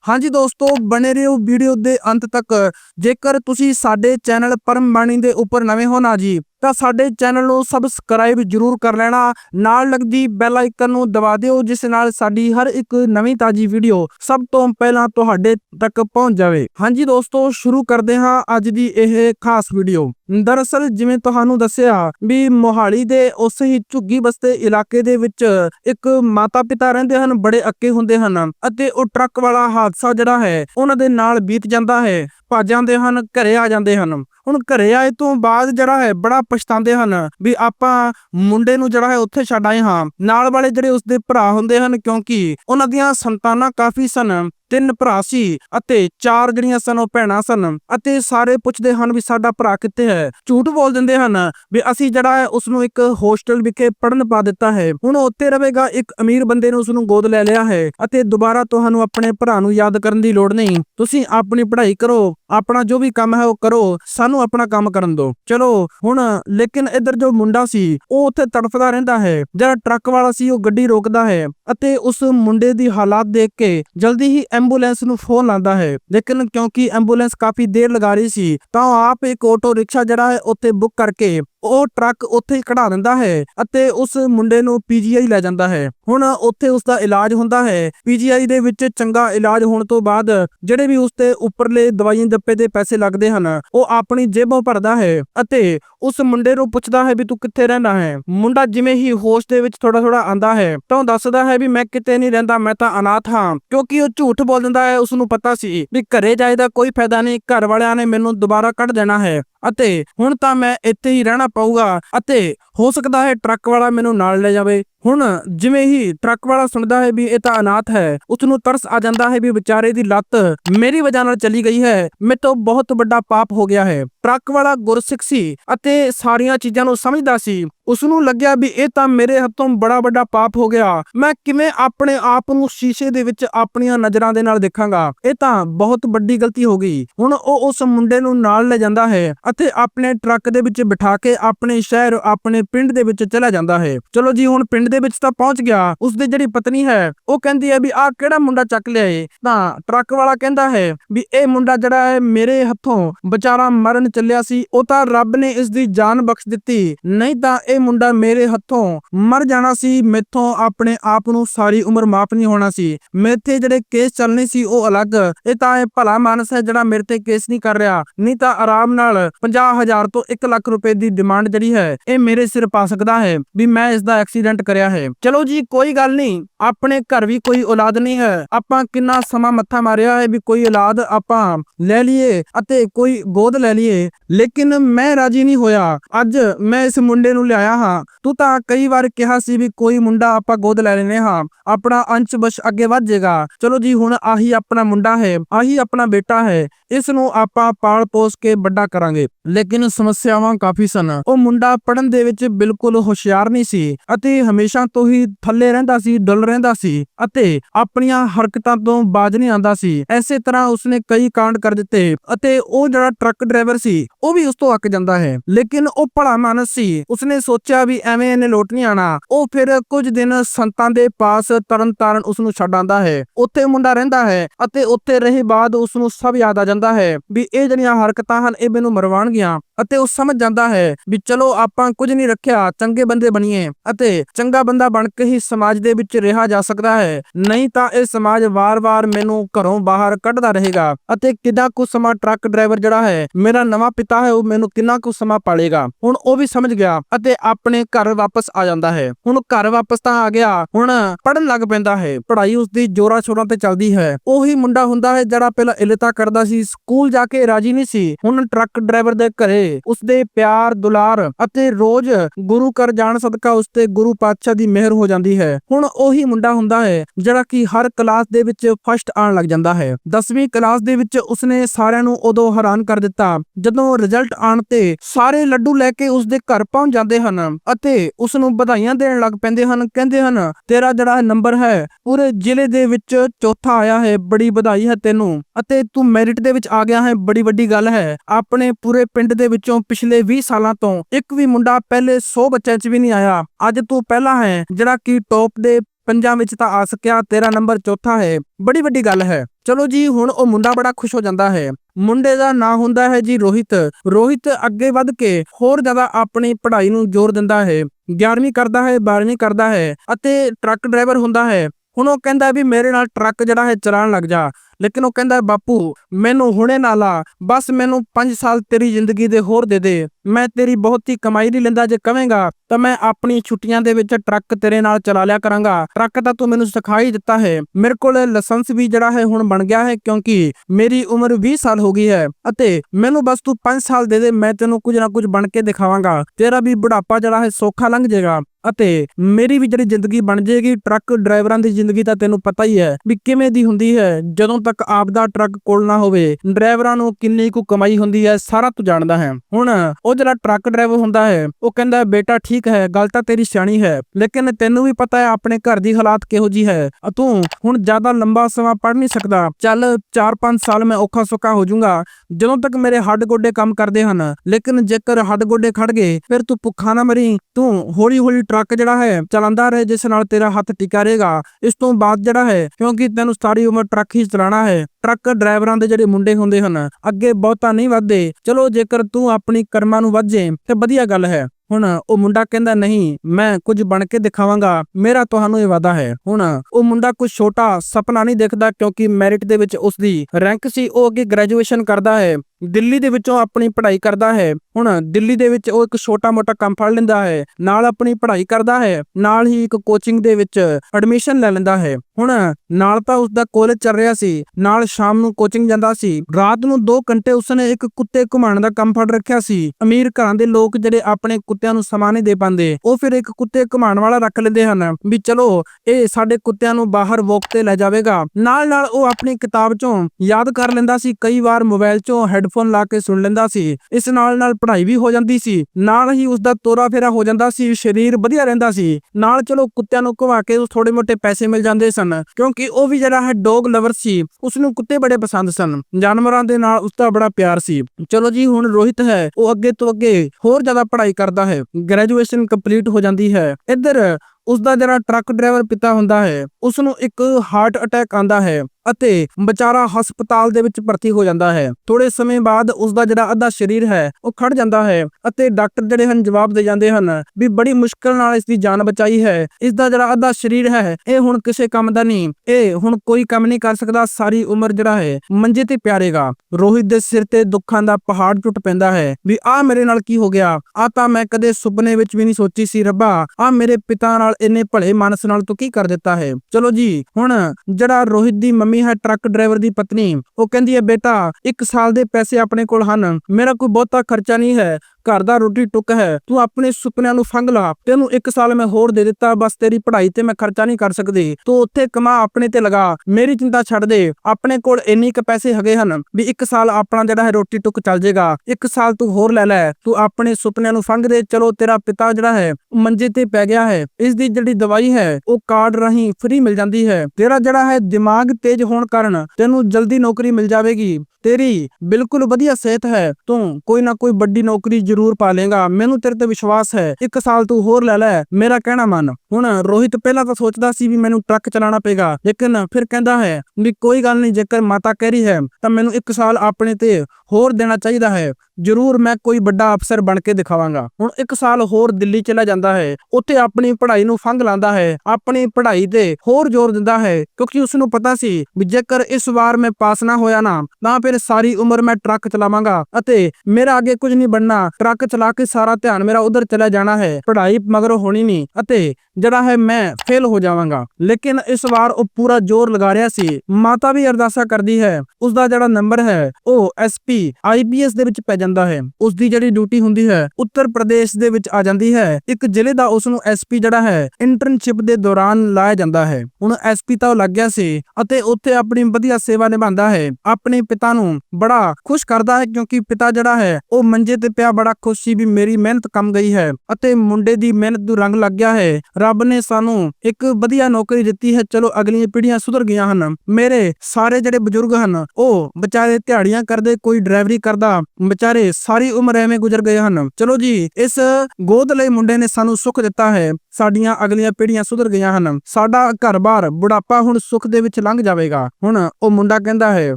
ਹਾਂਜੀ ਦੋਸਤੋ, ਬਣੇ ਰਹੋ ਵੀਡੀਓ ਦੇ ਅੰਤ ਤੱਕ। ਜੇਕਰ ਤੁਸੀਂ ਸਾਡੇ ਚੈਨਲ ਪਰਮ ਬਾਣੀ ਦੇ ਉੱਪਰ ਨਵੇਂ ਹੋ ਨਾ ਜੀ ਤਾਂ ਸਾਡੇ ਚੈਨਲ ਨੂੰ ਸਬਸਕ੍ਰਾਈਬ ਜਰੂਰ ਕਰ ਲੈਣਾ। ਨਾਲ ਲੱਗਦੀ ਬੈਲ ਆਈਕਨ ਨੂੰ ਦਬਾ ਦਿਓ, ਜਿਸ ਨਾਲ ਸਾਡੀ ਹਰ ਇੱਕ ਨਵੀਂ ਤਾਜੀ ਵੀਡੀਓ ਸਭ ਤੋਂ ਪਹਿਲਾਂ ਤੁਹਾਡੇ ਤੱਕ ਪਹੁੰਚ ਜਾਵੇ। ਹਾਂਜੀ ਦੋਸਤੋ, ਸ਼ੁਰੂ ਕਰਦੇ ਹਾਂ ਅੱਜ ਦੀ ਇਹ ਖਾਸ ਵੀਡੀਓ ਦਰਅਸਲ ਜਿਵੇਂ ਤੁਹਾਨੂੰ ਦੱਸਿਆ ਵੀ ਮੋਹਾਲੀ ਦੇ ਉਸ ਹੀ ਝੁੱਗੀ ਬਸਤੇ ਇਲਾਕੇ ਦੇ ਵਿੱਚ ਇੱਕ ਮਾਤਾ ਪਿਤਾ ਰਹਿੰਦੇ ਹਨ, ਬੜੇ ਅੱਕੇ ਹੁੰਦੇ ਹਨ ਅਤੇ ਉਹ ਟਰੱਕ ਵਾਲਾ ਹਾਦਸਾ ਜਿਹੜਾ ਹੈ, ਉਹਨਾਂ ਦੇ ਨਾਲ ਬੀਤ ਜਾਂਦਾ ਹੈ। ਭੱਜ ਜਾਂਦੇ ਹਨ, ਘਰੇ ਆ ਜਾਂਦੇ ਹਨ। ਹੁਣ ਘਰੇ ਆਏ ਤੋਂ ਬਾਅਦ ਜਿਹੜਾ ਹੈ, ਬੜਾ ਪਛਤਾਉਂਦੇ ਹਨ ਵੀ ਆਪਾਂ ਮੁੰਡੇ ਨੂੰ ਜਿਹੜਾ ਹੈ, ਉੱਥੇ ਛੱਡ ਆਏ ਹਾਂ। ਨਾਲ ਵਾਲੇ ਜਿਹੜੇ ਉਸਦੇ ਭਰਾ ਹੁੰਦੇ ਹਨ, ਕਿਉਂਕਿ ਉਹਨਾਂ ਦੀਆਂ ਸੰਤਾਨਾਂ ਕਾਫੀ ਸਨ। ਤਿੰਨ ਭਰਾ ਸੀ ਅਤੇ ਚਾਰ ਜਿਹੜੀਆਂ ਸਨ ਉਹ ਭੈਣਾਂ ਸਨ ਅਤੇ ਸਾਰੇ ਪੁੱਛਦੇ ਹਨ ਵੀ ਸਾਡਾ ਭਰਾ ਕਿੱਥੇ ਹੈ। ਝੂਠ ਬੋਲ ਦਿੰਦੇ ਹਨ ਵੀ ਅਸੀਂ ਜਿਹੜਾ ਹੈ ਉਸ ਨੂੰ ਇੱਕ ਹੋਸਟਲ ਵਿਖੇ ਪੜਨ ਪਾ ਦਿੱਤਾ ਹੈ। ਹੁਣ ਉੱਥੇ ਰਹੇਗਾ, ਇੱਕ ਅਮੀਰ ਬੰਦੇ ਨੇ ਉਸ ਨੂੰ ਗੋਦ ਲੈ ਲਿਆ ਹੈ ਅਤੇ ਦੁਬਾਰਾ ਤੁਹਾਨੂੰ ਆਪਣੇ ਭਰਾ ਨੂੰ ਯਾਦ ਕਰਨ ਦੀ ਲੋੜ ਨਹੀਂ। ਤੁਸੀਂ ਆਪਣੀ ਪੜ੍ਹਾਈ ਕਰੋ, ਆਪਣਾ ਜੋ ਵੀ ਕੰਮ ਹੈ ਉਹ ਕਰੋ, ਸਾਨੂੰ ਆਪਣਾ ਕੰਮ ਕਰਨ ਦਿਓ। ਚਲੋ, ਹੁਣ ਲੇਕਿਨ ਇੱਧਰ ਜੋ ਮੁੰਡਾ ਸੀ, ਉਹ ਉੱਥੇ ਤੜਫਦਾ ਰਹਿੰਦਾ ਹੈ। ਜਿਹੜਾ ਟਰੱਕ ਵਾਲਾ ਸੀ, ਉਹ ਗੱਡੀ ਰੋਕਦਾ ਹੈ ਅਤੇ ਉਸ ਮੁੰਡੇ ਦੀ ਹਾਲਾਤ ਦੇਖ ਕੇ ਜਲਦੀ ਹੀ ਐਂਬੂਲੈਂਸ ਨੂੰ ਫੋਨ ਲਾਉਂਦਾ ਹੈ। ਲੇਕਿਨ ਕਿਉਂਕਿ ਐਂਬੂਲੈਂਸ ਕਾਫੀ ਦੇਰ ਲਗਾ ਰਹੀ ਸੀ, ਤਾਂ ਆਪ ਇੱਕ ਆਟੋ ਰਿਕਸ਼ਾ ਜਿਹੜਾ ਹੈ, ਉੱਥੇ ਬੁੱਕ ਕਰਕੇ ਉਹ ਟਰੱਕ ਉੱਥੇ ਹੀ ਖੜਾ ਦਿੰਦਾ ਹੈ ਅਤੇ ਉਸ ਮੁੰਡੇ ਨੂੰ ਪੀਜੀਆਈ ਲੈ ਜਾਂਦਾ ਹੈ। ਹੁਣ ਉੱਥੇ ਉਸ ਦਾ ਇਲਾਜ ਹੁੰਦਾ ਹੈ। ਪੀਜੀਆਈ ਦੇ ਵਿੱਚ ਚੰਗਾ ਇਲਾਜ ਹੋਣ ਤੋਂ ਬਾਅਦ ਜਿਹੜੇ ਵੀ ਉਸ ਤੇ ਉੱਪਰਲੇ ਦਵਾਈਆਂ ਦੱਪੇ ਦੇ ਪੈਸੇ ਲੱਗਦੇ ਹਨ, ਉਹ ਆਪਣੀ ਜੇਬੋਂ ਭਰਦਾ ਹੈ ਅਤੇ ਉਸ ਮੁੰਡੇ ਨੂੰ ਪੁੱਛਦਾ ਹੈ ਵੀ ਤੂੰ ਕਿੱਥੇ ਰਹਿੰਦਾ ਹੈ। ਮੁੰਡਾ ਜਿਵੇਂ ਹੀ ਹੋਸ਼ ਦੇ ਵਿੱਚ ਥੋੜਾ ਥੋੜਾ ਆਂਦਾ ਹੈ, ਤਾਂ ਉਹ ਦੱਸਦਾ ਹੈ ਵੀ ਮੈਂ ਕਿਤੇ ਨਹੀਂ ਰਹਿੰਦਾ, ਮੈਂ ਤਾਂ ਅਨਾਥ ਹਾਂ, ਕਿਉਂਕਿ ਉਹ ਝੂਠ ਬੋਲ ਦਿੰਦਾ ਹੈ ਉਸ ਨੂੰ ਪਤਾ ਸੀ ਵੀ ਘਰੇ ਜਾਏ ਦਾ ਕੋਈ ਫਾਇਦਾ ਨਹੀਂ ਘਰ ਵਾਲਿਆਂ ਨੇ ਮੈਨੂੰ ਦੁਬਾਰਾ ਕੱਢ ਦੇਣਾ ਹੈ ਅਤੇ ਹੁਣ ਤਾਂ ਮੈਂ ਇੱਥੇ ਹੀ ਰਹਿਣਾ ਪਊਗਾ ਅਤੇ ਹੋ ਸਕਦਾ ਹੈ ਟਰੱਕ ਵਾਲਾ ਮੈਨੂੰ ਨਾਲ ਲੈ ਜਾਵੇ। ਹੁਣ ਜਿਵੇਂ ਹੀ ਟਰੱਕ ਵਾਲਾ ਸੁਣਦਾ ਹੈ ਵੀ ਇਹ ਤਾਂ ਅਨਾਥ ਹੈ ਉਸ ਨੂੰ ਤਰਸ ਆ ਜਾਂਦਾ ਹੈ ਵੀ ਵਿਚਾਰੇ ਦੀ ਲੱਤ ਮੇਰੀ ਵਜ੍ਹਾ ਨਾਲ ਚਲੀ ਗਈ ਹੈ ਮੇਰੇ ਬਹੁਤ ਵੱਡਾ ਪਾਪ ਹੋ ਗਿਆ ਹੈ। ਟਰੱਕ ਵਾਲਾ ਗੁਰਸਿੱਖ ਸੀ ਅਤੇ ਸਾਰੀਆਂ ਚੀਜ਼ਾਂ ਨੂੰ ਸਮਝਦਾ ਸੀ। ਉਸ ਨੂੰ ਲੱਗਿਆ ਵੀ ਇਹ ਤਾਂ ਮੇਰੇ ਹੱਥੋਂ ਬੜਾ ਵੱਡਾ ਪਾਪ ਹੋ ਗਿਆ। ਮੈਂ ਕਿਵੇਂ ਆਪਣੇ ਆਪ ਨੂੰ ਸ਼ੀਸ਼ੇ ਦੇ ਵਿੱਚ ਆਪਣੀਆਂ ਨਜ਼ਰਾਂ ਦੇ ਨਾਲ ਦੇਖਾਂਗਾ? ਇਹ ਤਾਂ ਬਹੁਤ ਵੱਡੀ ਗਲਤੀ ਹੋ ਗਈ। ਹੁਣ ਉਹ ਉਸ ਮੁੰਡੇ ਨੂੰ ਨਾਲ ਲੈ ਜਾਂਦਾ ਹੈ ਅਤੇ ਆਪਣੇ ਟਰੱਕ ਦੇ ਵਿੱਚ ਬਿਠਾ ਕੇ ਆਪਣੇ ਸ਼ਹਿਰ, ਆਪਣੇ ਪਿੰਡ ਦੇ ਵਿੱਚ ਚਲਾ ਜਾਂਦਾ ਹੈ। ਚਲੋ ਜੀ, ਹੁਣ ਪਿੰਡ ਦੇ ਵਿੱਚ ਤਾਂ ਪਹੁੰਚ ਗਿਆ। ਉਸ ਦੀ ਜਿਹੜੀ ਪਤਨੀ ਹੈ, ਉਹ ਕਹਿੰਦੀ ਹੈ ਵੀ ਆਹ ਕਿਹੜਾ ਮੁੰਡਾ ਚੱਕ ਲਿਆ ਏ? ਤਾਂ ਟਰੱਕ ਵਾਲਾ ਕਹਿੰਦਾ ਹੈ ਵੀ ਇਹ ਮੁੰਡਾ ਜਿਹੜਾ ਹੈ ਮੇਰੇ ਹੱਥੋਂ ਵਿਚਾਰਾ ਮਰਨ ਚੱਲਿਆ ਸੀ, ਉਹ ਤਾਂ ਰੱਬ ਨੇ ਇਸ ਦੀ ਜਾਨ ਬਖਸ਼ ਦਿੱਤੀ। ਨਹੀਂ ਤਾਂ ਇਹ ਮੁੰਡਾ ਮੇਰੇ ਹੱਥੋਂ ਮਰ ਜਾਣਾ ਸੀ, ਮੈਥੋਂ ਆਪਣੇ ਆਪ ਨੂੰ ਸਾਰੀ ਉਮਰ ਮਾਫ ਨਹੀਂ ਹੋਣਾ ਸੀ। ਮੇਥੇ ਜਿਹੜੇ ਕੇਸ ਚੱਲਣੇ ਸੀ, ਉਹ ਅਲੱਗ। ਇਹ ਤਾਂ ਇਹ ਭਲਾ ਮਾਨਸ ਹੈ ਜਿਹੜਾ ਮੇਰੇ ਤੇ ਕੇਸ ਨਹੀਂ ਕਰ ਰਿਹਾ। ਨਹੀਂ ਤਾਂ ਆਰਾਮ ਨਾਲ 50000 ਤੋਂ 1 ਲੱਖ ਰੁਪਏ ਦੀ ਡਿਮਾਂਡ ਜਿਹੜੀ ਹੈ, ਇਹ ਮੇਰੇ ਸਿਰ ਪਾ ਸਕਦਾ ਹੈ ਵੀ ਮੈਂ ਇਸ ਦਾ ਐਕਸੀਡੈਂਟ ਕਰਿਆ ਹੈ। ਚਲੋ ਜੀ, ਕੋਈ ਗੱਲ ਨਹੀਂ। ਆਪਣੇ ਘਰ ਵੀ ਕੋਈ ਔਲਾਦ ਨਹੀਂ ਹੈ। ਆਪਾਂ ਕਿੰਨਾ ਸਮਾਂ ਮੱਥਾ ਮਾਰਿਆ ਹੈ ਵੀ ਕੋਈ ਔਲਾਦ ਆਪਾਂ ਲੈ ਲਈਏ ਅਤੇ ਕੋਈ ਗੋਦ ਲੈ ਲਈਏ। ਲੇਕਿਨ ਮੈਂ ਰਾਜੀ ਨਹੀਂ ਹੋਇਆ। ਅੱਜ ਮੈਂ ਇਸ ਮੁੰਡੇ ਨੂੰ ਲਿਆਇਆ ਹਾਂ। ਤੂੰ ਤਾਂ ਕਈ ਵਾਰ ਕਿਹਾ ਸੀ ਵੀ ਕੋਈ ਮੁੰਡਾ ਆਪਾਂ ਗੋਦ ਲੈ ਲੈਨੇ ਹਾਂ। ਆਪਣਾ ਅੰਸ਼ ਬਸ਼ ਅੱਗੇ ਵੱਧ ਜਾਏਗਾ ਚਲੋ ਜੀ, ਹੁਣ ਆਹੀ ਆਪਣਾ ਮੁੰਡਾ ਹੈ। ਆਹੀ ਆਪਣਾ ਬੇਟਾ ਹੈ। ਇਸ ਨੂੰ ਆਪਾਂ ਪਾਲ ਪੋਸ ਕੇ ਵੱਡਾ ਕਰਾਂਗੇ। ਲੇਕਿਨ ਸਮੱਸਿਆਵਾਂ ਕਾਫੀ ਸਨ। ਉਹ ਮੁੰਡਾ ਪੜਨ ਦੇ ਵਿੱਚ ਬਿਲਕੁਲ ਹੁਸ਼ਿਆਰ ਨਹੀਂ ਸੀ ਅਤੇ ਹਮੇਸ਼ਾ ਤੋਂ ਹੀ ਥੱਲੇ ਰਹਿੰਦਾ ਸੀ, ਡੁੱਲ ਰਹਿੰਦਾ ਸੀ ਅਤੇ ਆਪਣੀਆਂ ਹਰਕਤਾਂ ਤੋਂ ਬਾਜ ਨਹੀਂ ਆਂਦਾ ਸੀ। ਐਸੇ ਤਰ੍ਹਾਂ ਉਸਨੇ ਕਈ ਕਾਂਡ ਕਰ ਦਿੱਤੇ ਅਤੇ ਉਹ ਜਿਹੜਾ ਟਰੱਕ ਡਰਾਈਵਰ ਸੀ, ਉਹ ਵੀ ਉਸ ਤੋਂ ਅੱਕ ਜਾਂਦਾ ਹੈ। ਲੇਕਿਨ ਉਹ ਭਲਾ ਮਾਨਸ ਸੀ। ਉਸਨੇ ਸੋਚਿਆ ਵੀ ਐਵੇਂ ਇਹਨੇ ਲੋਟ ਨਹੀਂ ਆਣਾ ਉਹ ਫਿਰ ਕੁਝ ਦਿਨ ਸੰਤਾਂ ਦੇ ਪਾਸ ਤਰਨ ਤਾਰਨ ਉਸ ਨੂੰ ਛੱਡ ਆਂਦਾ ਹੈ। ਉੱਥੇ ਮੁੰਡਾ ਰਹਿੰਦਾ ਹੈ ਅਤੇ ਉੱਥੇ ਰਹੇ ਬਾਅਦ ਉਸ ਨੂੰ ਸਭ ਯਾਦ ਆ ਜਾਂਦਾ ਹੈ ਵੀ ਇਹ ਜਿਹੜੀਆਂ ਹਰਕਤਾਂ ਹਨ, ਇਹ ਮੈਨੂੰ ਮਰਵਾਣਗੀਆਂ ਅਤੇ ਉਹ ਸਮਝ ਜਾਂਦਾ ਹੈ ਵੀ ਚਲੋ ਆਪਾਂ ਕੁਝ ਨਹੀਂ ਰੱਖਿਆ, ਚੰਗੇ ਬੰਦੇ ਬਣੀਏ ਅਤੇ ਚੰਗਾ ਬੰਦਾ ਬਣ ਕੇ ਹੀ ਸਮਾਜ ਦੇ ਵਿੱਚ ਰਿਹਾ ਜਾ ਸਕਦਾ ਹੈ। ਨਹੀਂ ਤਾਂ ਇਹ ਸਮਾਜ ਵਾਰ-ਵਾਰ ਮੈਨੂੰ ਘਰੋਂ ਬਾਹਰ ਕੱਢਦਾ ਰਹੇਗਾ ਅਤੇ ਕਿੰਨਾ ਕੁ ਸਮਾਂ ਟਰੱਕ ਡਰਾਈਵਰ ਜਿਹੜਾ ਹੈ, ਮੇਰਾ ਨਵਾਂ ਪਿਤਾ ਹੈ, ਉਹ ਮੈਨੂੰ ਕਿੰਨਾ ਕੁ ਸਮਾਂ ਪਾਲੇਗਾ। ਹੁਣ ਉਹ ਵੀ ਸਮਝ ਗਿਆ ਅਤੇ ਆਪਣੇ ਘਰ ਵਾਪਸ ਆ ਜਾਂਦਾ ਹੈ। ਹੁਣ ਘਰ ਵਾਪਸ ਤਾਂ ਆ ਗਿਆ, ਹੁਣ ਪੜਨ ਲੱਗ ਪੈਂਦਾ ਹੈ। ਪੜ੍ਹਾਈ ਉਸ ਦੀ ਜੋਰਾਂ ਸ਼ੋਰਾਂ ਤੇ ਚੱਲਦੀ ਹੈ। ਉਹੀ ਮੁੰਡਾ ਹੁੰਦਾ ਹੈ ਜਿਹੜਾ ਪਹਿਲਾਂ ਇਲਤਾ ਕਰਦਾ ਸੀ, ਸਕੂਲ ਜਾ ਕੇ ਰਾਜੀ ਨਹੀਂ ਸੀ। ਹੁਣ ਟਰੱਕ ਡਰਾਈਵਰ ਦੇ ਘਰੇ ਉਸਦੇ ਪਿਆਰ, ਦੁਲਾਰ ਅਤੇ ਰੋਜ਼ ਗੁਰੂ ਘਰ ਜਾਣ ਸਦਕਾ ਉਸ ਤੇ ਗੁਰੂ ਪਾਤਸ਼ਾਹ ਦੀ ਮਿਹਰ ਹੋ ਜਾਂਦੀ ਹੈ। ਹੁਣ ਉਹੀ ਮੁੰਡਾ ਹੁੰਦਾ ਹੈ ਜਿਹੜਾ ਕਿ ਹਰ ਕਲਾਸ ਦੇ ਵਿੱਚ ਫਸਟ ਆਉਣ ਲੱਗ ਜਾਂਦਾ ਹੈ। 10ਵੀਂ ਕਲਾਸ ਦੇ ਵਿੱਚ ਉਸਨੇ ਸਾਰਿਆਂ ਨੂੰ ਉਦੋਂ ਹੈਰਾਨ ਕਰ ਦਿੱਤਾ ਜਦੋਂ ਰਿਜ਼ਲਟ ਆਣ ਤੇ ਸਾਰੇ ਲੱਡੂ ਲੈ ਕੇ ਉਸਦੇ ਘਰ ਪਹੁੰਚ ਜਾਂਦੇ ਹਨ ਅਤੇ ਉਸ ਨੂੰ ਵਧਾਈਆਂ ਦੇਣ ਲੱਗ ਪੈਂਦੇ ਹਨ। ਕਹਿੰਦੇ ਹਨ, ਤੇਰਾ ਜਿਹੜਾ ਨੰਬਰ ਹੈ, ਪੂਰੇ ਜ਼ਿਲ੍ਹੇ ਦੇ ਵਿੱਚ ਚੌਥਾ ਆਇਆ ਹੈ, ਬੜੀ ਵਧਾਈ ਹੈ ਤੈਨੂੰ ਅਤੇ ਤੂੰ ਮੈਰਿਟ ਦੇ ਵਿੱਚ ਆ ਗਿਆ ਹੈ, ਬੜੀ ਵੱਡੀ ਗੱਲ ਹੈ। ਆਪਣੇ ਪੂਰੇ ਪਿੰਡ ਦੇ ਵਿੱਚੋਂ ਪਿਛਲੇ 20 ਸਾਲਾਂ ਤੋਂ ਇੱਕ ਵੀ ਮੁੰਡਾ ਪਹਿਲੇ 100 ਬੱਚਿਆਂ 'ਚ ਵੀ ਨਹੀਂ ਆਇਆ। ਅੱਜ ਤੂੰ ਪਹਿਲਾ ਹੈ, ਜਿਹੜਾ ਕਿ ਟੌਪ ਦੇ ਪੰਜਾਂ ਵਿੱਚ ਤਾਂ ਆ ਸਕਿਆ, ਤੇਰਾ ਨੰਬਰ ਚੌਥਾ ਹੈ। ਬੜੀ ਵੱਡੀ ਗੱਲ ਹੈ। ਚਲੋ ਜੀ, ਹੁਣ ਉਹ ਮੁੰਡਾ ਬੜਾ ਖੁਸ਼ ਹੋ ਜਾਂਦਾ ਹੈ। ਮੁੰਡੇ ਦਾ ਨਾਂ ਹੁੰਦਾ ਹੈ ਜੀ ਰੋਹਿਤ। ਰੋਹਿਤ ਅੱਗੇ ਵੱਧ ਕੇ ਹੋਰ ਜ਼ਿਆਦਾ ਆਪਣੀ ਪੜ੍ਹਾਈ ਨੂੰ ਜ਼ੋਰ ਦਿੰਦਾ ਹੈ। 11ਵੀਂ ਕਰਦਾ ਹੈ 12ਵੀਂ ਕਰਦਾ ਹੈ ਅਤੇ ਟਰੱਕ ਡਰਾਈਵਰ ਹੁੰਦਾ ਹੈ। ਹੁਣ ਉਹ ਕਹਿੰਦਾ ਵੀ ਮੇਰੇ ਨਾਲ ਟਰੱਕ ਜਿਹੜਾ ਹੈ ਚਲਾਉਣ ਲੱਗ ਜਾ। ਲੇਕਿਨ ਉਹ ਕਹਿੰਦਾ, ਬਾਪੂ, ਮੈਨੂੰ ਹੁਣੇ ਨਾ ਲਾ ਬਸ ਮੈਨੂੰ 5 ਸਾਲ ਤੇਰੀ ਜ਼ਿੰਦਗੀ ਦੇ ਹੋਰ ਦੇ ਦੇ। ਮੈਂ ਤੇਰੀ ਬਹੁਤੀ ਕਮਾਈ ਨਹੀਂ ਲੈਂਦਾ ਜੇ ਕਵੇਂਗਾ, ਤਾਂ ਮੈਂ ਆਪਣੀ ਛੁੱਟੀਆਂ ਦੇ ਵਿੱਚ ਟਰੱਕ ਤੇਰੇ ਨਾਲ ਚਲਾ ਲਿਆ ਕਰਾਂਗਾ। ਟਰੱਕ ਤਾਂ ਤੂੰ ਮੈਨੂੰ ਸਿਖਾ ਹੀ ਦਿੱਤਾ ਹੈ। ਮੇਰੇ ਕੋਲ ਲਾਇਸੈਂਸ ਵੀ ਜਿਹੜਾ ਹੈ ਹੁਣ ਬਣ ਗਿਆ ਹੈ, ਕਿਉਂਕਿ ਮੇਰੀ ਉਮਰ 20 ਸਾਲ ਹੋ ਗਈ ਹੈ ਅਤੇ ਮੈਨੂੰ ਬਸ ਤੂੰ 5 ਸਾਲ ਦੇ ਦੇ, ਮੈਂ ਤੈਨੂੰ ਕੁਝ ਨਾ ਕੁਝ ਬਣ ਕੇ ਦਿਖਾਵਾਂਗਾ। ਤੇਰਾ ਵੀ ਬੁਢਾਪਾ ਜਿਹੜਾ ਹੈ ਸੌਖਾ ਲੰਘ ਜਾਏਗਾ। ਅਤੇ ਮੇਰੀ ਵੀ ਜਿਹੜੀ ਜ਼ਿੰਦਗੀ ਬਣ ਜਾਏਗੀ, ਟਰੱਕ ਡਰਾਈਵਰਾਂ ਦੀ ਜ਼ਿੰਦਗੀ ਤਾਂ ਤੈਨੂੰ ਪਤਾ ਹੀ ਹੈ ਵੀ ਕਿਵੇਂ ਦੀ ਹੁੰਦੀ ਹੈ। ਜਦੋਂ ਤੱਕ ਆਪਦਾ ਟਰੱਕ ਕੋਲ ਨਾ ਹੋਵੇ, ਡਰਾਈਵਰਾਂ ਨੂੰ ਕਿੰਨੀ ਕੁ ਕਮਾਈ ਹੁੰਦੀ ਹੈ, ਸਾਰਾ ਤੂੰ ਜਾਣਦਾ ਹੈ। ਹੁਣ ਉਹ ਜਿਹੜਾ ਟਰੱਕ ਡਰਾਈਵਰ ਹੁੰਦਾ ਹੈ, ਉਹ ਕਹਿੰਦਾ, ਬੇਟਾ, ਠੀਕ ਹੈ, ਗੱਲ ਤਾਂ ਤੇਰੀ ਸਿਆਣੀ ਹੈ, ਲੇਕਿਨ ਤੈਨੂੰ ਵੀ ਪਤਾ ਹੈ, ਆਪਣੇ ਘਰ ਦੀ ਹਾਲਾਤ ਕਿਹੋ ਜੀ ਹੈ। ਤੂੰ ਹੁਣ ਜ਼ਿਆਦਾ ਲੰਬਾ ਸਮਾਂ ਪੜ ਨਹੀਂ ਸਕਦਾ। ਚੱਲ 4-5 ਸਾਲ ਮੈਂ ਔਖਾ ਸੌਖਾ ਹੋ ਜਾਊਂਗਾ। ਜਦੋਂ ਤੱਕ ਮੇਰੇ ਹੱਡ ਗੋਡੇ ਕੰਮ ਕਰਦੇ ਹਨ, ਲੇਕਿਨ ਜੇਕਰ ਹੱਡ ਗੋਡੇ ਖੜ ਗਏ, ਫਿਰ ਤੂੰ ਭੁੱਖਾ ਨਾ ਮਰੀ। ਤੂੰ ਹੌਲੀ ਹੌਲੀ ਟਰੱਕ ਜਿਹੜਾ ਹੈ ਚਲਾਉਂਦਾ ਰਹੇ, ਜਿਸ ਨਾਲ ਤੇਰਾ ਹੱਥ ਟਿਕਾ ਰਹੇਗਾ। ਇਸ ਤੋਂ ਬਾਅਦ ਜਿਹੜਾ ਹੈ, ਕਿਉਂਕਿ ਤੈਨੂੰ ਸਾਰੀ ਉਮਰ ਟਰੱਕ ਹੀ ਚਲਾਉਣਾ ਹੈ, ਟਰੱਕ ਡਰਾਈਵਰਾਂ ਦੇ ਜਿਹੜੇ ਮੁੰਡੇ ਹੁੰਦੇ ਹਨ, ਅੱਗੇ ਬਹੁਤਾ ਨਹੀਂ ਵੱਧਦੇ। ਚਲੋ ਜੇਕਰ ਤੂੰ ਆਪਣੀ ਕਰਮਾਂ ਨੂੰ ਵੱਜੇ, ਤੇ ਵਧੀਆ ਗੱਲ ਹੈ। ਹੁਣ ਉਹ ਮੁੰਡਾ ਕਹਿੰਦਾ, ਨਹੀਂ, ਮੈਂ ਕੁਝ ਬਣ ਕੇ ਦਿਖਾਵਾਂਗਾ। ਮੇਰਾ ਤੁਹਾਨੂੰ ਇਹ ਵਾਦਾ ਹੈ। ਹੁਣ ਉਹ ਮੁੰਡਾ ਕੁਝ ਛੋਟਾ ਸੁਪਨਾ ਨਹੀਂ ਦੇਖਦਾ ਕਿਉਂਕਿ ਮੈਰਿਟ ਦੇ ਵਿੱਚ ਉਸ ਦੀ ਰੈਂਕ ਸੀ, ਉਹ ਅੱਗੇ ਗ੍ਰੈਜੂਏਸ਼ਨ ਕਰਦਾ ਹੈ, ਦਿੱਲੀ ਦੇ ਵਿੱਚੋਂ ਆਪਣੀ ਪੜ੍ਹਾਈ ਕਰਦਾ ਹੈ। ਹੁਣ ਦਿੱਲੀ ਦੇ ਵਿੱਚ ਉਹ ਇੱਕ ਛੋਟਾ-ਮੋਟਾ ਕੰਮ ਫੜ ਲੈਂਦਾ ਹੈ, ਨਾਲ ਆਪਣੀ ਪੜ੍ਹਾਈ ਕਰਦਾ ਹੈ, ਨਾਲ ਹੀ ਇੱਕ ਕੋਚਿੰਗ ਦੇ ਵਿੱਚ ਐਡਮਿਸ਼ਨ ਲੈ ਲੈਂਦਾ ਹੈ। ਹੁਣ ਨਾਲ ਤਾਂ ਉਸ ਦਾ ਕਾਲਜ ਚੱਲ ਰਿਹਾ ਸੀ, ਨਾਲ ਸ਼ਾਮ ਨੂੰ ਕੋਚਿੰਗ ਜਾਂਦਾ ਸੀ। ਰਾਤ ਨੂੰ 2 ਘੰਟੇ ਉਸਨੇ ਇੱਕ ਕੁੱਤੇ ਘੁਮਾਉਣ ਦਾ ਕੰਮ ਫੜ ਰੱਖਿਆ ਸੀ। ਅਮੀਰ ਘਰਾਂ ਦੇ ਲੋਕ ਜਿਹੜੇ ਆਪਣੇ ਕੁੱਤਿਆਂ ਨੂੰ ਸਮਾਂ ਨਹੀਂ ਦੇ ਪਾਉਂਦੇ। ਉਹ ਫਿਰ ਇੱਕ ਕੁੱਤੇ ਘੁਮਾਉਣ ਵਾਲਾ ਰੱਖ ਲੈਂਦੇ ਹਨ ਵੀ ਚਲੋ, ਇਹ ਸਾਡੇ ਕੁੱਤਿਆਂ ਨੂੰ ਬਾਹਰ ਵੋਕ ਤੇ ਲੈ ਜਾਵੇਗਾ। ਨਾਲ ਨਾਲ ਉਹ ਆਪਣੀ ਕਿਤਾਬ ਚੋਂ ਯਾਦ ਕਰ ਲੈਂਦਾ ਸੀ, ਕਈ ਵਾਰ ਮੋਬਾਈਲ ਚੋਂ ਹੈੱਡਫੋਨ ਲਾ ਕੇ ਸੁਣ ਲੈਂਦਾ ਸੀ। ਇਸ ਨਾਲ ਨਾਲ ਪੜ੍ਹਾਈ ਵੀ ਹੋ ਜਾਂਦੀ ਸੀ। ਨਾਲ ਹੀ ਉਸ ਦਾ ਤੋਰਾ ਫੇਰਾ ਹੋ ਜਾਂਦਾ ਸੀ, ਸਰੀਰ ਵਧੀਆ ਰਹਿੰਦਾ ਸੀ। ਨਾਲ ਚਲੋ ਕੁੱਤਿਆਂ ਨੂੰ ਘੁਮਾ ਕੇ ਥੋੜੇ ਮੋਟੇ ਪੈਸੇ ਮਿਲ ਜਾਂਦੇ ਸਨ, ਕਿਉਂਕਿ ਉਹ ਵੀ ਜਿਹੜਾ ਹੈ ਡੌਗ ਲਵਰ ਸੀ ਉਸ ਨੂੰ ਕੁੱਤੇ ਬੜੇ ਪਸੰਦ ਸਨ। ਜਾਨਵਰਾਂ ਦੇ ਨਾਲ ਉਸ ਦਾ ਬੜਾ ਪਿਆਰ ਸੀ। ਚਲੋ ਜੀ, ਹੁਣ ਰੋਹਿਤ ਹੈ, ਉਹ ਅੱਗੇ ਤੋਂ ਅੱਗੇ ਹੋਰ ਜ਼ਿਆਦਾ ਪੜ੍ਹਾਈ ਕਰਦਾ ਹੈ। ਗ੍ਰੈਜੂਏਸ਼ਨ ਕੰਪਲੀਟ ਹੋ ਜਾਂਦੀ ਹੈ। ਇੱਧਰ ਉਸ ਦਾ ਜਿਹੜਾ ਟਰੱਕ ਡਰਾਈਵਰ ਪਿਤਾ ਹੁੰਦਾ ਹੈ ਉਸ ਨੂੰ ਇੱਕ ਹਾਰਟ ਅਟੈਕ ਆਂਦਾ ਹੈ। ਅਤੇ ਵਿਚਾਰਾ ਹਸਪਤਾਲ ਦੇ ਵਿੱਚ ਭਰਤੀ ਹੋ ਜਾਂਦਾ ਹੈ। ਥੋੜੇ ਸਮੇਂ ਬਾਅਦ ਉਸ ਦਾ ਜਿਹੜਾ ਅੱਧਾ ਸਰੀਰ ਹੈ, ਉਹ ਖੜ ਜਾਂਦਾ ਹੈ ਅਤੇ ਡਾਕਟਰ ਜਿਹੜੇ ਹਨ ਜਵਾਬ ਦੇ ਜਾਂਦੇ ਹਨ ਵੀ ਬੜੀ ਮੁਸ਼ਕਲ ਨਾਲ ਇਸ ਦੀ ਜਾਨ ਬਚਾਈ ਹੈ। ਇਸ ਦਾ ਜਿਹੜਾ ਅੱਧਾ ਸਰੀਰ ਹੈ, ਇਹ ਹੁਣ ਕਿਸੇ ਕੰਮ ਦਾ ਨਹੀਂ। ਇਹ ਹੁਣ ਕੋਈ ਕੰਮ ਨਹੀਂ ਕਰ ਸਕਦਾ, ਸਾਰੀ ਉਮਰ ਜਿਹੜਾ ਹੈ, ਮੰਜੇ ਤੇ ਪਿਆਰੇਗਾ। ਰੋਹਿਤ ਦੇ ਸਿਰ ਤੇ ਦੁੱਖਾਂ ਦਾ ਪਹਾੜ ਟੁੱਟ ਪੈਂਦਾ ਹੈ ਵੀ ਆ ਮੇਰੇ ਨਾਲ ਕੀ ਹੋ ਗਿਆ? ਆ ਤਾਂ ਮੈਂ ਕਦੇ ਸੁਪਨੇ ਵਿੱਚ ਵੀ ਨਹੀਂ ਸੋਚੀ ਸੀ ਰੱਬਾ ਆ ਮੇਰੇ ਪਿਤਾ ਨਾਲ ਇੰਨੇ ਭਲੇ ਮਾਨਸ ਨਾਲ ਤੂੰ ਕੀ ਕਰ ਦਿੱਤਾ ਹੈ? ਚਲੋ ਜੀ, ਹੁਣ ਜਿਹੜਾ ਰੋਹਿਤ ਦੀ ਮੰਮੀ ਹੈ ਟਰੱਕ ਡਰਾਈਵਰ ਦੀ ਪਤਨੀ। ਉਹ ਕਹਿੰਦੀ ਹੈ, ਬੇਟਾ, ਇੱਕ ਸਾਲ ਦੇ ਪੈਸੇ ਆਪਣੇ ਕੋਲ ਹਨ। ਮੇਰਾ ਕੋਈ ਬਹੁਤਾ ਖਰਚਾ ਨਹੀਂ ਹੈ। ਘਰ ਦਾ ਰੋਟੀ ਟੁੱਕ ਹੈ, ਤੂੰ ਆਪਣੇ ਸੁਪਨਿਆਂ ਨੂੰ ਫੰਗ ਲਾ। ਤੈਨੂੰ ਇੱਕ ਸਾਲ ਮੈਂ ਹੋਰ ਦੇ ਦਿੱਤਾ, ਬਸ ਤੇਰੀ ਪੜ੍ਹਾਈ ਤੇ ਮੈਂ ਖਰਚਾ ਨਹੀਂ ਕਰ ਸਕਦੀ। ਤੂੰ ਉੱਥੇ ਕਮਾ, ਆਪਣੇ ਤੇ ਲਗਾ। ਮੇਰੀ ਚਿੰਤਾ ਛੱਡ ਦੇ। ਆਪਣੇ ਕੋਲ ਇੰਨੀ ਕ ਪੈਸੇ ਹੈਗੇ ਹਨ ਵੀ ਇੱਕ ਸਾਲ ਆਪਣਾ ਜਿਹੜਾ ਹੈ ਰੋਟੀ ਟੁੱਕ ਚੱਲ ਜਾਏਗਾ ਇੱਕ ਸਾਲ ਤੂੰ ਹੋਰ ਲੈ ਲੈ। ਤੂੰ ਆਪਣੇ ਸੁਪਨਿਆਂ ਨੂੰ ਫੰਗ ਦੇ। ਚਲੋ, ਤੇਰਾ ਪਿਤਾ ਜਿਹੜਾ ਹੈ ਮੰਜੇ ਤੇ ਪੈ ਗਿਆ ਹੈ। ਇਸ ਦੀ ਜਿਹੜੀ ਦਵਾਈ ਹੈ, ਉਹ ਕਾਰਡ ਰਾਹੀਂ ਫ੍ਰੀ ਮਿਲ ਜਾਂਦੀ ਹੈ। ਤੇਰਾ ਜਿਹੜਾ ਹੈ ਦਿਮਾਗ ਤੇਜ਼ ਹੋਣ ਕਾਰਨ ਤੈਨੂੰ ਜਲਦੀ ਨੌਕਰੀ ਮਿਲ ਜਾਵੇਗੀ। ਤੇਰੀ ਬਿਲਕੁਲ ਵਧੀਆ ਸਿਹਤ ਹੈ। ਤੂੰ ਕੋਈ ਨਾ ਕੋਈ ਵੱਡੀ ਨੌਕਰੀ ਜ਼ਰੂਰ ਪਾ ਲੇਗਾ ਮੈਨੂੰ ਤੇਰੇ ਤੇ ਵਿਸ਼ਵਾਸ ਹੈ। ਇੱਕ ਸਾਲ ਤੂੰ ਹੋਰ ਲੈ ਲੈ। ਮੇਰਾ ਕਹਿਣਾ ਮੰਨ। ਹੁਣ ਰੋਹਿਤ ਪਹਿਲਾਂ ਤਾਂ ਸੋਚਦਾ ਸੀ ਵੀ ਮੈਨੂੰ ਟਰੱਕ ਚਲਾਉਣਾ ਪਏਗਾ। ਲੇਕਿਨ ਫਿਰ ਕਹਿੰਦਾ ਹੈ ਵੀ ਕੋਈ ਗੱਲ ਨਹੀਂ, ਜੇਕਰ ਮਾਤਾ ਕਹਿ ਰਹੀ ਹੈ, ਤਾਂ ਮੈਨੂੰ ਇੱਕ ਸਾਲ ਆਪਣੇ ਤੇ ਹੋਰ ਦੇਣਾ ਚਾਹੀਦਾ ਹੈ। ਜ਼ਰੂਰ ਮੈਂ ਕੋਈ ਵੱਡਾ ਅਫਸਰ ਬਣ ਕੇ ਦਿਖਾਵਾਂਗਾ। ਹੁਣ ਇੱਕ ਸਾਲ ਹੋਰ ਦਿੱਲੀ ਚਲਾ ਜਾਂਦਾ ਹੈ। ਉੱਥੇ ਆਪਣੀ ਪੜ੍ਹਾਈ ਨੂੰ ਫੰਗ ਲਾਂਦਾ ਹੈ। ਆਪਣੀ ਪੜ੍ਹਾਈ ਤੇ ਹੋਰ ਜ਼ੋਰ ਦਿੰਦਾ ਹੈ। ਕਿਉਂਕਿ ਉਸ ਨੂੰ ਪਤਾ ਸੀ ਵੀ ਜੇਕਰ ਇਸ ਵਾਰ ਮੈਂ ਪਾਸ ਨਾ ਹੋਇਆ ਨਾ, ਤਾਂ ਫਿਰ ਸਾਰੀ ਉਮਰ ਮੈਂ ਟਰੱਕ ਚਲਾਵਾਂਗਾ ਅਤੇ ਮੇਰਾ ਅੱਗੇ ਕੁਝ ਨਹੀਂ ਬਣਨਾ। ਟਰੱਕ ਚਲਾ ਕੇ ਸਾਰਾ ਧਿਆਨ ਮੇਰਾ ਉਧਰ ਚਲਾ ਜਾਣਾ ਹੈ। ਪੜ੍ਹਾਈ ਮਗਰ ਹੋਣੀ ਨਹੀਂ ਅਤੇ ਜਿਹੜਾ ਹੈ ਮੈਂ ਫੇਲ ਹੋ ਜਾਵਾਂਗਾ। ਲੇਕਿਨ ਇਸ ਵਾਰ ਉਹ ਪੂਰਾ ਜ਼ੋਰ ਲਗਾ ਰਿਹਾ ਸੀ। ਮਾਤਾ ਵੀ ਅਰਦਾਸਾ ਕਰਦੀ ਹੈ। ਉਸ ਦਾ ਜਿਹੜਾ ਨੰਬਰ ਹੈ, ਉਹ ਐਸਪੀ ਆਈਪੀਐਸ ਦੇ ਵਿੱਚ ਪੈ ਜਾਂਦਾ ਹੈ। ਉਸ ਦੀ ਜਿਹੜੀ ਡਿਊਟੀ ਹੁੰਦੀ ਹੈ, ਉੱਤਰ ਪ੍ਰਦੇਸ਼ ਦੇ ਵਿੱਚ ਆ ਜਾਂਦੀ ਹੈ। ਇੱਕ ਜ਼ਿਲ੍ਹੇ ਦਾ ਉਸ ਨੂੰ ਐਸਪੀ ਜਿਹੜਾ ਹੈ ਇੰਟਰਨਸ਼ਿਪ ਦੇ ਦੌਰਾਨ ਲਾਇਆ ਜਾਂਦਾ ਹੈ। ਹੁਣ ਐਸਪੀ ਤਾਂ ਉਹ ਲੱਗ ਗਿਆ ਸੀ ਅਤੇ ਉੱਥੇ ਆਪਣੀ ਵਧੀਆ ਸੇਵਾ ਨਿਭਾਉਂਦਾ ਹੈ। ਆਪਣੇ ਪਿਤਾ ਨੂੰ ਬੜਾ ਖੁਸ਼ ਕਰਦਾ ਹੈ ਕਿਉਂਕਿ ਪਿਤਾ ਜਿਹੜਾ ਹੈ, ਉਹ ਮੰਜੇ ਤੇ ਪਿਆ ਬੜਾ ਖੁਸ਼ ਸੀ ਵੀ ਮੇਰੀ ਮਿਹਨਤ ਕੰਮ ਗਈ ਹੈ ਅਤੇ ਮੁੰਡੇ ਦੀ ਮਿਹਨਤ ਨੂੰ ਰੰਗ ਲੱਗ ਗਿਆ ਹੈ। ਰੱਬ ਨੇ ਸਾਨੂੰ ਇੱਕ ਵਧੀਆ ਨੌਕਰੀ ਦਿੱਤੀ ਹੈ। ਚਲੋ ਅਗਲੀਆਂ ਪੀੜ੍ਹੀਆਂ ਸੁਧਰ ਗਈਆਂ ਹਨ। ਮੇਰੇ ਸਾਰੇ ਜਿਹੜੇ ਬਜ਼ੁਰਗ ਹਨ, ਉਹ ਵਿਚਾਰੇ ਦਿਹਾੜੀਆਂ ਕਰਦੇ, ਕੋਈ ਡਰਾਈਵਰੀ ਕਰਦਾ, ਵਿਚਾਰੇ ਸਾਰੀ ਉਮਰ ਐਵੇਂ ਗੁਜ਼ਰ ਗਏ ਹਨ। ਚਲੋ ਜੀ, ਇਸ ਗੋਦ ਲਈ ਮੁੰਡੇ ਨੇ ਸਾਨੂੰ ਸੁੱਖ ਦਿੱਤਾ ਹੈ। ਸਾਡੀਆਂ ਅਗਲੀਆਂ ਪੀੜ੍ਹੀਆਂ ਸੁਧਰ ਗਈਆਂ ਹਨ। ਸਾਡਾ ਘਰ-ਬਾਰ ਬੁਢਾਪਾ ਹੁਣ ਸੁੱਖ ਦੇ ਵਿੱਚ ਲੰਘ ਜਾਵੇਗਾ। ਹੁਣ ਉਹ ਮੁੰਡਾ ਕਹਿੰਦਾ ਹੈ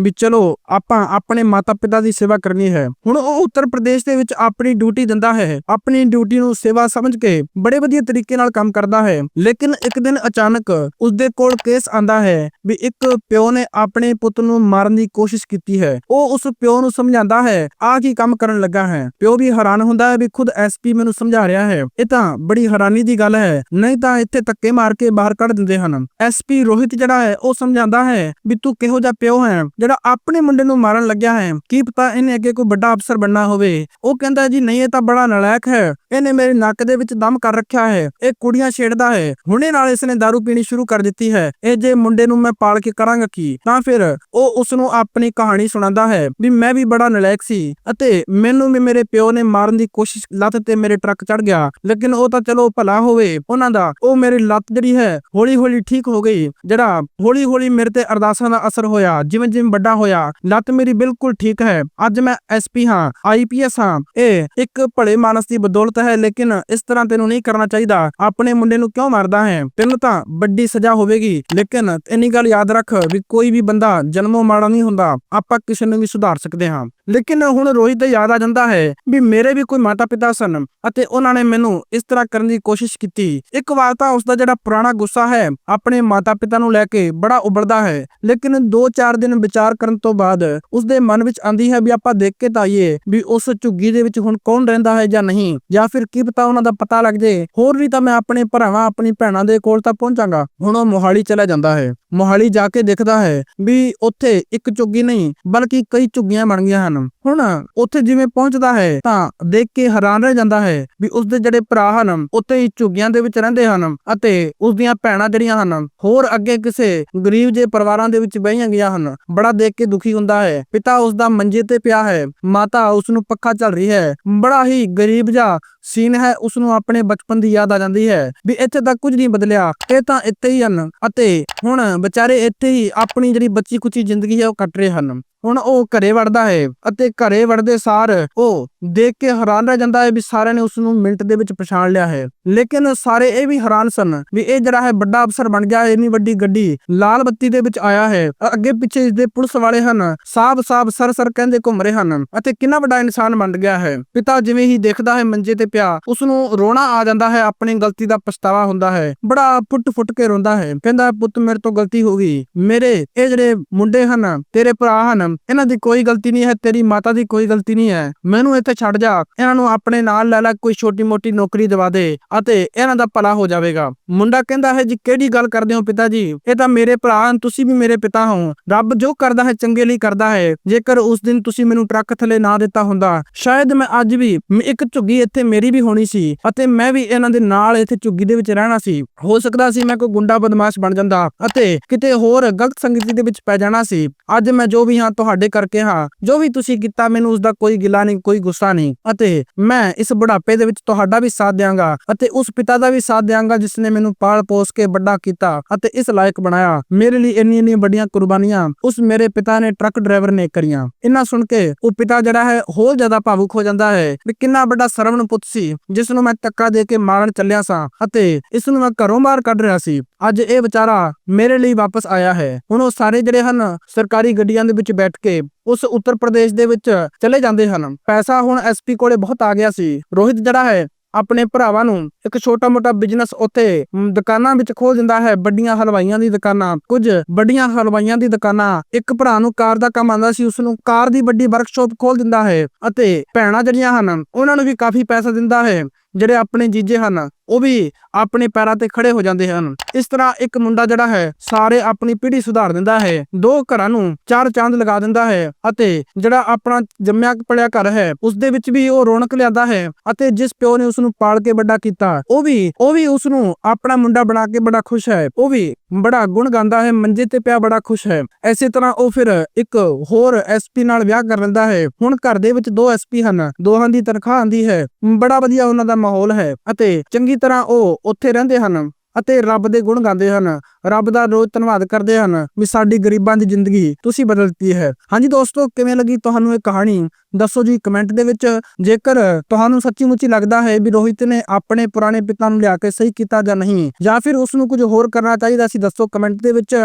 ਵੀ ਚਲੋ, ਆਪਾਂ ਆਪਣੇ ਮਾਤਾ-ਪਿਤਾ ਦੀ ਸੇਵਾ ਕਰਨੀ ਹੈ। ਹੁਣ ਉਹ ਉੱਤਰ ਪ੍ਰਦੇਸ਼ ਦੇ ਵਿੱਚ ਆਪਣੀ ਡਿਊਟੀ ਦਿੰਦਾ ਹੈ। ਆਪਣੀ ਡਿਊਟੀ ਨੂੰ ਸੇਵਾ ਸਮਝ ਕੇ ਬੜੇ ਵਧੀਆ ਤਰੀਕੇ ਨਾਲ ਕੰਮ ਕਰਦਾ ਹੈ। ਲੇਕਿਨ ਇੱਕ ਦਿਨ ਅਚਾਨਕ ਉਸਦੇ ਕੋਲ ਕੇਸ ਆਂਦਾ ਹੈ ਵੀ ਇੱਕ ਪਿਓ ਨੇ ਆਪਣੇ ਪੁੱਤ ਨੂੰ ਮਾਰਨ ਦੀ ਕੋਸ਼ਿਸ਼ ਕੀਤੀ ਹੈ। ਉਹ ਉਸ ਪਿਓ ਨੂੰ ਸਮਝਾਉਂਦਾ ਹੈ ਆ ਕੀ ਕੰਮ ਕਰਨ ਲੱਗਾ ਹੈ? ਪਿਓ ਵੀ ਹੈਰਾਨ ਹੁੰਦਾ ਹੈ ਵੀ ਖੁਦ ਐਸਪੀ ਮੈਨੂੰ ਸਮਝਾ ਰਿਹਾ ਹੈ। ਇਹ ਤਾਂ ਬੜੀ ਹੈਰਾਨੀ ਦੀ ਗੱਲ ਹੈ। ਨਹੀਂ ਤਾਂ ਇੱਥੇ ਧੱਕੇ ਮਾਰ ਕੇ ਬਾਹਰ ਕੱਢ ਦਿੰਦੇ ਹਨ। ਐਸਪੀ ਰੋਹਿਤ ਜਿਹੜਾ ਹੈ, ਉਹ ਸਮਝਾਉਂਦਾ ਹੈ ਵੀ ਤੂੰ ਕਿਹੋ ਜਿਹਾ ਪਿਓ ਹੈ, ਜਿਹੜਾ ਆਪਣੇ ਮੁੰਡੇ ਨੂੰ ਮਾਰਨ ਲੱਗਿਆ ਹੈ। ਕੀ ਪਤਾ ਇਹਨੇ ਅੱਗੇ ਕੋਈ ਵੱਡਾ ਅਫਸਰ ਬਣਨਾ ਹੋਵੇ। ਉਹ ਕਹਿੰਦਾ ਜੀ, ਨਹੀਂ, ਇਹ ਤਾਂ ਬੜਾ ਨਲਾਇਕ ਹੈ। ਇਹਨੇ ਮੇਰੇ ਨੱਕ ਦੇ ਵਿੱਚ ਦਮ ਕਰ ਰੱਖਿਆ ਹੈ। ਇਹ ਕੁੜੀਆਂ ਛੇੜਦਾ ਹੈ। ਹੁਣੇ ਨਾਲ ਇਸਨੇ दारू ਪੀਣੀ ਸ਼ੁਰੂ ਕਰ ਦਿੱਤੀ ਹੈ। ਇਹ ਜੇ ਮੁੰਡੇ ਨੂੰ ਮੈਂ ਪਾਲ ਕੇ ਕਰਾਂਗਾ ਕੀ? ਤਾਂ ਫਿਰ ਉਹ ਉਸ ਨੂੰ ਆਪਣੀ ਕਹਾਣੀ ਸੁਣਾਉਂਦਾ ਹੈ ਵੀ ਮੈਂ ਵੀ ਬੜਾ ਨਲਾਇਕ ਸੀ ਅਤੇ ਮੈਨੂੰ ਵੀ ਮੇਰੇ ਪਿਓ ਨੇ ਮਾਰਨ ਦੀ ਕੋਸ਼ਿਸ਼, ਲੱਤ ਤੇ ਮੇਰੇ ਟਰੱਕ ਚੜ ਗਿਆ। ਲੇਕਿਨ ਉਹ ਤਾਂ ਚਲੋ ਭਲਾ ਹੋ ਹੋਵੇ, ਉਹਨਾਂ ਦਾ। ਉਹ ਮੇਰੀ ਲੱਤ ਜਿਹੜੀ ਹੈ ਹੌਲੀ ਹੌਲੀ ਠੀਕ ਹੋ ਗਈ। ਜਿਹੜਾ ਹੌਲੀ ਹੌਲੀ ਮੇਰੇ ਤੇ ਅਰਦਾਸਾਂ ਦਾ ਅਸਰ ਹੋਇਆ ਜਿਵੇਂ ਜਿਵੇਂ ਵੱਡਾ ਹੋਇਆ, ਲੱਤ ਮੇਰੀ ਬਿਲਕੁਲ ਠੀਕ ਹੈ। ਅੱਜ ਮੈਂ ਐਸਪੀ ਹਾਂ ਆਈਪੀਐਸ ਹਾਂ। ਇਹ ਇੱਕ ਭਲੇ ਮਾਨਸ ਦੀ ਬਦੌਲਤ ਹੈ, ਲੇਕਿਨ ਇਸ ਤਰ੍ਹਾਂ ਤੈਨੂੰ ਨਹੀਂ ਕਰਨਾ ਚਾਹੀਦਾ। ਆਪਣੇ ਮੁੰਡੇ ਨੂੰ ਕਿਉਂ ਮਾਰਦਾ ਹੈ? ਤੈਨੂੰ ਤਾਂ ਵੱਡੀ ਸਜ਼ਾ ਹੋਵੇਗੀ। ਲੇਕਿਨ ਇੰਨੀ ਗੱਲ ਯਾਦ ਰੱਖ ਵੀ ਕੋਈ ਵੀ ਬੰਦਾ ਜਨਮੋਂ ਮਾੜਾ ਨਹੀਂ ਹੁੰਦਾ। ਆਪਾਂ ਕਿਸੇ ਨੂੰ ਵੀ ਸੁਧਾਰ ਸਕਦੇ ਹਾਂ। ਲੇਕਿਨ ਹੁਣ ਰੋਹਿਤ ਤੇ ਯਾਦ ਆ ਜਾਂਦਾ ਹੈ ਵੀ ਮੇਰੇ ਵੀ ਕੋਈ ਮਾਤਾ ਪਿਤਾ ਸਨ ਅਤੇ ਉਹਨਾਂ ਨੇ ਮੈਨੂੰ ਇਸ ਤਰ੍ਹਾਂ ਕਰਨ ਦੀ ਕੋਸ਼ਿਸ਼ ਕੀਤੀ। ਇੱਕ ਵਾਰ ਤਾਂ ਉਸ ਦਾ ਜਿਹੜਾ ਪੁਰਾਣਾ ਗੁੱਸਾ ਹੈ ਆਪਣੇ ਮਾਤਾ ਪਿਤਾ ਨੂੰ ਲੈ ਕੇ ਬੜਾ ਉਬਲਦਾ ਹੈ। ਲੇਕਿਨ 2-4 ਦਿਨ ਵਿਚਾਰ ਕਰਨ ਤੋਂ ਬਾਅਦ ਉਸ ਦੇ ਮਨ ਵਿੱਚ ਆਂਦੀ ਹੈ ਵੀ ਆਪਾਂ ਦੇਖ ਕੇ ਤਾਂ ਆਈਏ ਵੀ ਉਸ ਝੁੱਗੀ ਦੇ ਵਿੱਚ ਹੁਣ ਕੌਣ ਰਹਿੰਦਾ ਹੈ ਜਾਂ ਨਹੀਂ ਜਾਂ ਫਿਰ ਕੀ ਪਤਾ ਉਹਨਾਂ ਦਾ ਪਤਾ ਲੱਗ ਜੇ। ਹੋਰ ਵੀ ਤਾਂ ਮੈਂ ਆਪਣੇ ਭਰਾਵਾਂ, ਆਪਣੀ ਭੈਣਾਂ ਦੇ ਕੋਲ ਤਾਂ ਪਹੁੰਚਾਂਗਾ। ਹੁਣ ਉਹ ਮੋਹਾਲੀ ਚਲਾ ਜਾਂਦਾ ਹੈ। ਮੋਹਾਲੀ ਜਾ ਕੇ ਦੇਖਦਾ ਹੈ ਵੀ ਉੱਥੇ ਇੱਕ ਝੁੱਗੀ ਨਹੀਂ, ਬਲਕਿ ਕਈ ਝੁੱਗੀਆਂ ਬਣ ਗਈਆਂ ਹਨ। ਹੁਣ ਉੱਥੇ ਜਿਵੇਂ ਪਹੁੰਚਦਾ ਹੈ ਤਾਂ ਦੇਖ ਕੇ ਹੈਰਾਨ ਰਹਿ ਜਾਂਦਾ ਹੈ ਵੀ ਉਸ ਦੇ ਜਿਹੜੇ ਭਰਾ ਹਨ, ਉੱਥੇ ਹੀ ਝੁੱਗੀਆਂ ਦੇ ਵਿੱਚ ਰਹਿੰਦੇ ਹਨ ਅਤੇ ਉਸ ਦੀਆਂ ਭੈਣਾਂ ਜਿਹੜੀਆਂ ਹਨ, ਹੋਰ ਅੱਗੇ ਕਿਸੇ ਗਰੀਬ ਜੇ ਪਰਿਵਾਰਾਂ ਦੇ ਵਿੱਚ ਬਹੀਆਂ ਗਈਆਂ ਹਨ। ਬੜਾ ਦੇਖ ਕੇ ਦੁਖੀ ਹੁੰਦਾ ਹੈ। ਪਿਤਾ ਉਸ ਦਾ ਮੰਜੇ ਤੇ ਪਿਆ ਹੈ, ਮਾਤਾ ਉਸ ਨੂੰ ਪੱਖਾ ਚੱਲ ਰਹੀ ਹੈ। ਬੜਾ ਹੀ ਗਰੀਬ ਜਿਹਾ ਸੀਨ ਹੈ ਉਸ ਨੂੰ ਆਪਣੇ ਬਚਪਨ ਦੀ ਯਾਦ ਆ ਜਾਂਦੀ ਹੈ ਵੀ ਇੱਥੇ ਤਾਂ ਕੁਝ ਨਹੀਂ ਬਦਲਿਆ, ਇਹ ਤਾਂ ਇੱਥੇ ਹੀ ਹਨ ਅਤੇ ਹੁਣ ਵਿਚਾਰੇ ਇੱਥੇ ਹੀ ਆਪਣੀ ਜਿਹੜੀ ਬੱਚੀ ਕੁਚੀ ਜ਼ਿੰਦਗੀ ਹੈ, ਉਹ ਕੱਟ ਰਹੇ ਹਨ। ਹੁਣ ਉਹ ਘਰੇ ਵੜਦਾ ਹੈ ਅਤੇ ਘਰੇ ਵੜਦੇ ਸਾਰ ਉਹ ਦੇਖ ਕੇ ਹੈਰਾਨ ਰਹਿ ਜਾਂਦਾ ਹੈ ਵੀ ਸਾਰਿਆਂ ਨੇ ਉਸ ਨੂੰ ਮਿੰਟ ਦੇ ਵਿੱਚ ਪਛਾਣ ਲਿਆ ਹੈ। ਲੇਕਿਨ ਸਾਰੇ ਇਹ ਵੀ ਹੈਰਾਨ ਸਨ ਵੀ ਇਹ ਜਿਹੜਾ ਹੈ ਵੱਡਾ ਅਫਸਰ ਬਣ ਗਿਆ ਹੈ, ਇੰਨੀ ਵੱਡੀ ਗੱਡੀ ਲਾਲ ਬੱਤੀ ਦੇ ਵਿੱਚ ਆਇਆ ਹੈ। ਅੱਗੇ ਪਿੱਛੇ ਇਸਦੇ ਪੁਲਿਸ ਵਾਲੇ ਹਨ ਸਾਬ ਸਾਬ ਸਰ ਸਰ ਕਹਿੰਦੇ ਘੁੰਮ ਰਹੇ ਹਨ ਅਤੇ ਕਿੰਨਾ ਵੱਡਾ ਇਨਸਾਨ ਬਣ ਗਿਆ ਹੈ। ਪਿਤਾ ਜਿਵੇਂ ਹੀ ਦੇਖਦਾ ਹੈ ਮੰਜੇ ਤੇ ਪਿਆ ਉਸ ਨੂੰ ਰੋਣਾ ਆ ਜਾਂਦਾ ਹੈ ਆਪਣੀ ਗਲਤੀ ਦਾ ਪਛਤਾਵਾ ਹੁੰਦਾ ਹੈ। ਬੜਾ ਫੁੱਟ ਫੁੱਟ ਕੇ ਰੋਂਦਾ ਹੈ ਕਹਿੰਦਾ ਪੁੱਤ ਮੇਰੇ ਤੋਂ ਗਲਤੀ ਹੋ ਗਈ। ਮੇਰੇ ਇਹ ਜਿਹੜੇ ਮੁੰਡੇ ਹਨ ਤੇਰੇ ਭਰਾ ਹਨ ਇਹਨਾਂ ਦੀ ਕੋਈ ਗਲਤੀ ਨਹੀਂ ਹੈ, ਤੇਰੀ ਮਾਤਾ ਦੀ ਕੋਈ ਗਲਤੀ ਨਹੀਂ ਹੈ। ਮੈਨੂੰ ਇੱਥੇ ਛੱਡ ਜਾ। ਇਹਨਾਂ ਨੂੰ ਆਪਣੇ ਨਾਲ ਲੈ ਲੈ, ਕੋਈ ਛੋਟੀ ਮੋਟੀ ਨੌਕਰੀ ਦਿਵਾ ਦੇ ਅਤੇ ਇਹਨਾਂ ਦਾ ਭਲਾ ਹੋ ਜਾਵੇਗਾ। ਮੁੰਡਾ ਕਹਿੰਦਾ ਹੈ, ਜੀ, ਕਿਹੜੀ ਗੱਲ ਕਰਦੇ ਹੋ ਪਿਤਾ ਜੀ ਇਹ ਤਾਂ ਮੇਰੇ ਭਰਾ ਹਨ, ਤੁਸੀਂ ਵੀ ਮੇਰੇ ਪਿਤਾ ਹੋ। ਰੱਬ ਜੋ ਕਰਦਾ ਹੈ, ਚੰਗੇ ਲਈ ਕਰਦਾ ਹੈ। ਜੇਕਰ ਉਸ ਦਿਨ ਤੁਸੀਂ ਮੈਨੂੰ ਟਰੱਕ ਥੱਲੇ ਨਾ ਦਿੱਤਾ ਹੁੰਦਾ, ਸ਼ਾਇਦ ਮੈਂ ਅੱਜ ਵੀ ਇੱਕ ਝੁੱਗੀ ਇੱਥੇ ਮੇਰੀ ਵੀ ਹੋਣੀ ਸੀ ਅਤੇ ਮੈਂ ਵੀ ਇਹਨਾਂ ਦੇ ਨਾਲ ਇੱਥੇ ਝੁੱਗੀ ਦੇ ਵਿੱਚ ਰਹਿਣਾ ਸੀ। ਹੋ ਸਕਦਾ ਸੀ ਮੈਂ ਕੋਈ ਗੁੰਡਾ ਬਦਮਾਸ਼ ਬਣ ਜਾਂਦਾ ਅਤੇ ਕਿਤੇ ਹੋਰ ਗਲਤ ਸੰਗਤੀ ਦੇ ਵਿੱਚ ਪੈ ਜਾਣਾ ਸੀ। ਅੱਜ ਮੈਂ ਜੋ ਵੀ ਹਾਂ ਤੁਹਾਡੇ ਕਰਕੇ ਹਾਂ। ਜੋ ਵੀ ਤੁਸੀਂ ਕੀਤਾ, ਮੈਨੂੰ ਉਸ ਦਾ ਕੋਈ ਗਿਲਾ ਨਹੀਂ, ਕੋਈ ਗੁੱਸਾ ਨਹੀਂ। ਅਤੇ ਮੈਂ ਇਸ ਬੁਢਾਪੇ ਦੇ ਵਿੱਚ ਤੁਹਾਡਾ ਵੀ ਸਾਥ ਦਿਆਂਗਾ ਅਤੇ ਉਸ ਪਿਤਾ ਦਾ ਵੀ ਸਾਥ ਦਿਆਂਗਾ ਜਿਸ ਨੇ ਮੈਨੂੰ ਪਾਲ ਪੋਸ ਕੇ ਵੱਡਾ ਕੀਤਾ ਅਤੇ ਇਸ ਲਾਇਕ ਬਣਾਇਆ। ਮੇਰੇ ਲਈ ਇੰਨੀ ਇੰਨੀ ਵੱਡੀਆਂ ਕੁਰਬਾਨੀਆਂ ਉਸ ਮੇਰੇ ਪਿਤਾ ਨੇ ਟਰੱਕ ਡਰਾਈਵਰ ਨੇ ਕਰੀਆਂ। ਇਹਨਾਂ ਸੁਣ ਕੇ ਉਹ ਪਿਤਾ ਜਿਹੜਾ ਹੈ, ਹੋਰ ਜ਼ਿਆਦਾ ਭਾਵੁਕ ਹੋ ਜਾਂਦਾ ਹੈ ਵੀ ਕਿੰਨਾ ਵੱਡਾ ਸਰਵਣ ਪੁੱਤ ਸੀ ਜਿਸ ਨੂੰ ਮੈਂ ਧੱਕਾ ਦੇ ਕੇ ਮਾਰਨ ਚੱਲਿਆ ਸਾਂ ਅਤੇ ਇਸ ਨੂੰ ਮੈਂ ਘਰੋਂ ਬਾਹਰ ਕੱਢ ਰਿਹਾ ਸੀ। ਅੱਜ ਇਹ ਵਿਚਾਰਾ ਮੇਰੇ ਲਈ ਵਾਪਸ ਆਇਆ ਹੈ। ਹੁਣ ਉਹ ਸਾਰੇ ਜਿਹੜੇ ਹਨ, ਸਰਕਾਰੀ ਗੱਡੀਆਂ ਦੇ ਵਿੱਚ ਬੈਠ ਕੇ ਉਸ ਉੱਤਰ ਪ੍ਰਦੇਸ਼ ਦੇ ਵਿੱਚ ਚਲੇ ਜਾਂਦੇ ਹਨ। ਪੈਸਾ ਹੁਣ ਐਸਪੀ ਕੋਲੇ ਬਹੁਤ ਆ ਗਿਆ ਸੀ। ਰੋਹਿਤ ਜਿਹੜਾ ਹੈ, ਆਪਣੇ ਭਰਾਵਾਂ ਨੂੰ ਇੱਕ ਛੋਟਾ ਮੋਟਾ ਬਿਜ਼ਨਸ ਉੱਥੇ ਦੁਕਾਨਾਂ ਵਿੱਚ ਖੋਲ ਦਿੰਦਾ ਹੈ। ਵੱਡੀਆਂ ਹਲਵਾਈਆਂ ਦੀ ਦੁਕਾਨਾਂ, ਕੁਝ ਵੱਡੀਆਂ ਹਲਵਾਈਆਂ ਦੀ ਦੁਕਾਨਾਂ। ਇੱਕ ਭਰਾ ਨੂੰ ਕਾਰ ਦਾ ਕੰਮ ਆਉਂਦਾ ਸੀ, ਉਸ ਨੂੰ ਕਾਰ ਦੀ ਵੱਡੀ ਵਰਕਸ਼ਾਪ ਖੋਲ ਦਿੰਦਾ ਹੈ। ਅਤੇ ਭੈਣਾਂ ਜਿਹੜੀਆਂ ਹਨ, ਉਹਨਾਂ ਨੂੰ ਵੀ ਕਾਫੀ ਪੈਸਾ ਦਿੰਦਾ ਹੈ। ਜਿਹੜੇ ਆਪਣੇ ਜੀਜੇ ਹਨ, ਉਹ ਵੀ ਆਪਣੇ ਪੈਰਾਂ ਤੇ ਖੜੇ ਹੋ ਜਾਂਦੇ ਹਨ। ਇਸ ਤਰ੍ਹਾਂ ਇੱਕ ਮੁੰਡਾ ਜਿਹੜਾ ਹੈ, ਸਾਰੇ ਆਪਣੀ ਪੀੜ੍ਹੀ ਸੁਧਾਰ ਦਿੰਦਾ ਹੈ। ਦੋ ਘਰਾਂ ਨੂੰ ਚਾਰ ਚੰਦ ਲਗਾ ਦਿੰਦਾ ਹੈ ਅਤੇ ਜਿਹੜਾ ਆਪਣਾ ਜੰਮਿਆ ਪਲਿਆ ਘਰ ਹੈ ਉਸ ਦੇ ਵਿੱਚ ਵੀ ਉਹ ਰੌਣਕ ਲਿਆਂਦਾ ਹੈ ਅਤੇ ਜਿਸ ਪਿਓ ਨੇ ਉਸ ਨੂੰ ਪਾਲ ਕੇ ਵੱਡਾ ਕੀਤਾ, ਉਹ ਵੀ ਉਹ ਵੀ ਉਸ ਨੂੰ ਆਪਣਾ ਮੁੰਡਾ ਬਣਾ ਕੇ ਬੜਾ ਖੁਸ਼ ਹੈ। ਉਹ ਵੀ ਬੜਾ ਗੁਣ ਗਾਉਂਦਾ ਹੈ, ਮੰਜੇ ਤੇ ਪਿਆ ਬੜਾ ਖੁਸ਼ ਹੈ। ਐਸੇ ਤਰ੍ਹਾਂ ਉਹ ਫਿਰ ਇੱਕ ਹੋਰ ਐਸਪੀ ਨਾਲ ਵਿਆਹ ਕਰ ਲੈਂਦਾ ਹੈ। ਹੁਣ ਘਰ ਦੇ ਵਿੱਚ ਦੋ ਐਸਪੀ ਹਨ, ਦੋਹਾਂ ਦੀ ਤਨਖਾਹ ਆਂਦੀ ਹੈ। ਬੜਾ ਵਧੀਆ ਉਹਨਾਂ ਦਾ ਮਾਹੌਲ ਹੈ ਅਤੇ ਚੰਗੀ ਤਰ੍ਹਾਂ ਉਹ ਉੱਥੇ ਰਹਿੰਦੇ ਹਨ। ਅਤੇ ਰੱਬ ਦੇ ਗੁਣ ਗਾਉਂਦੇ ਹਨ। ਰੱਬ ਦਾ ਰੋਜ਼ ਧੰਨਵਾਦ ਕਰਦੇ ਹਨ ਵੀ ਸਾਡੀ ਗਰੀਬਾਂ ਦੀ ਜ਼ਿੰਦਗੀ ਤੁਸੀਂ ਬਦਲਤੀ ਹੈ। ਹਾਂਜੀ ਦੋਸਤੋ, ਕਿਵੇਂ ਲੱਗੀ ਤੁਹਾਨੂੰ ਇਹ ਕਹਾਣੀ? ਦੱਸੋ ਜੀ ਕਮੈਂਟ ਦੇ ਵਿੱਚ। ਜੇਕਰ ਤੁਹਾਨੂੰ ਸੱਚੀ ਮੁੱਚੀ ਲੱਗਦਾ ਹੈ ਵੀ ਰੋਹਿਤ ਨੇ ਆਪਣੇ ਪੁਰਾਣੇ ਪਿਤਾ ਨੂੰ ਲਿਆ ਕੇ ਸਹੀ ਕੀਤਾ ਜਾਂ ਨਹੀਂ, ਜਾਂ ਫਿਰ ਉਸ ਨੂੰ ਕੁਝ ਹੋਰ ਕਰਨਾ ਚਾਹੀਦਾ ਸੀ, ਦੱਸੋ ਕਮੈਂਟ ਦੇ ਵਿੱਚ।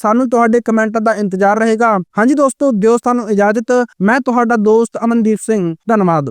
ਸਾਨੂੰ ਤੁਹਾਡੇ ਕਮੈਂਟਾਂ ਦਾ ਇੰਤਜ਼ਾਰ ਰਹੇਗਾ। ਹਾਂਜੀ ਦੋਸਤੋ, ਦਿਓ ਸਾਨੂੰ ਇਜਾਜ਼ਤ। ਮੈਂ ਤੁਹਾਡਾ ਦੋਸਤ ਅਮਨਦੀਪ ਸਿੰਘ। ਧੰਨਵਾਦ।